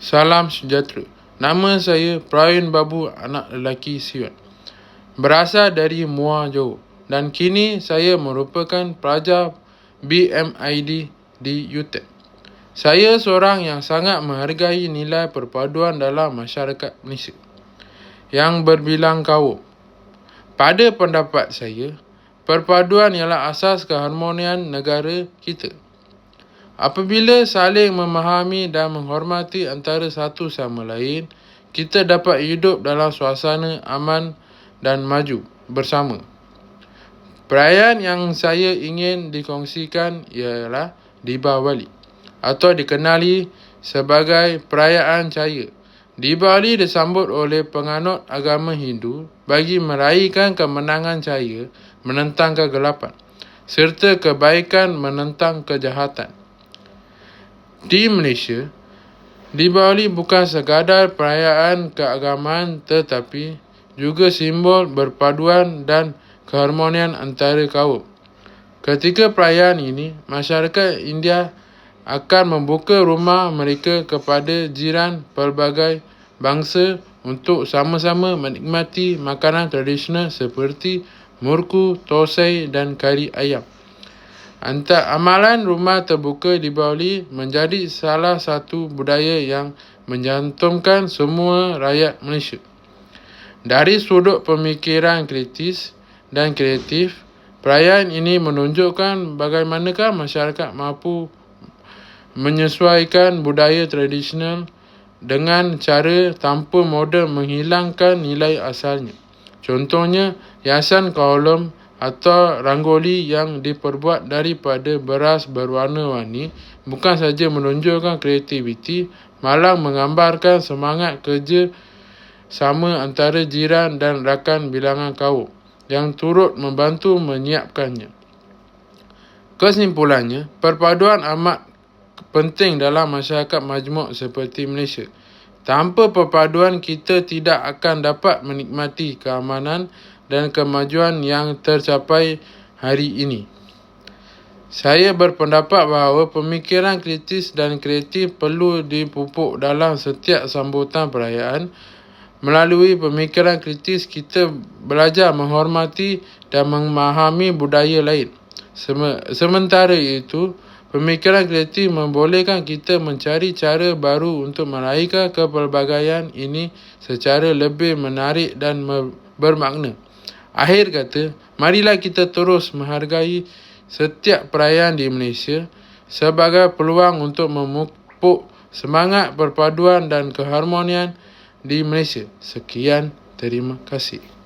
Salam sejahtera. Nama saya Pravin Babu, anak lelaki Siwan. Berasal dari Muar Johor dan kini saya merupakan pelajar BMID di UTEP. Saya seorang yang sangat menghargai nilai perpaduan dalam masyarakat Malaysia yang berbilang kaum. Pada pendapat saya, perpaduan ialah asas keharmonian negara kita. Apabila saling memahami dan menghormati antara satu sama lain, kita dapat hidup dalam suasana aman dan maju bersama. Perayaan yang saya ingin dikongsikan ialah Dibawali atau dikenali sebagai perayaan cahaya. Dibawali disambut oleh penganut agama Hindu bagi meraihkan kemenangan cahaya menentang kegelapan serta kebaikan menentang kejahatan. Di Malaysia, Deepavali bukan sekadar perayaan keagamaan tetapi juga simbol berpaduan dan keharmonian antara kaum. Ketika perayaan ini, masyarakat India akan membuka rumah mereka kepada jiran pelbagai bangsa untuk sama-sama menikmati makanan tradisional seperti murku, tosai dan kari ayam. Antara amalan rumah terbuka di Bali menjadi salah satu budaya yang menjantumkan semua rakyat Malaysia. Dari sudut pemikiran kritis dan kreatif, perayaan ini menunjukkan bagaimanakah masyarakat mampu menyesuaikan budaya tradisional dengan cara tanpa moden menghilangkan nilai asalnya. Contohnya, hiasan kolom atau rangoli yang diperbuat daripada beras berwarna-warni bukan saja menunjukkan kreativiti malah menggambarkan semangat kerja sama antara jiran dan rakan bilangan kaum yang turut membantu menyiapkannya. Kesimpulannya, perpaduan amat penting dalam masyarakat majmuk seperti Malaysia. Tanpa perpaduan kita tidak akan dapat menikmati keamanan dan kemajuan yang tercapai hari ini. Saya berpendapat bahawa pemikiran kritis dan kreatif perlu dipupuk dalam setiap sambutan perayaan. Melalui pemikiran kritis, kita belajar menghormati dan memahami budaya lain. Sementara itu, pemikiran kreatif membolehkan kita mencari cara baru untuk meraihkan kepelbagaian ini secara lebih menarik dan bermakna. Akhir kata, marilah kita terus menghargai setiap perayaan di Malaysia sebagai peluang untuk memupuk semangat perpaduan dan keharmonian di Malaysia. Sekian, terima kasih.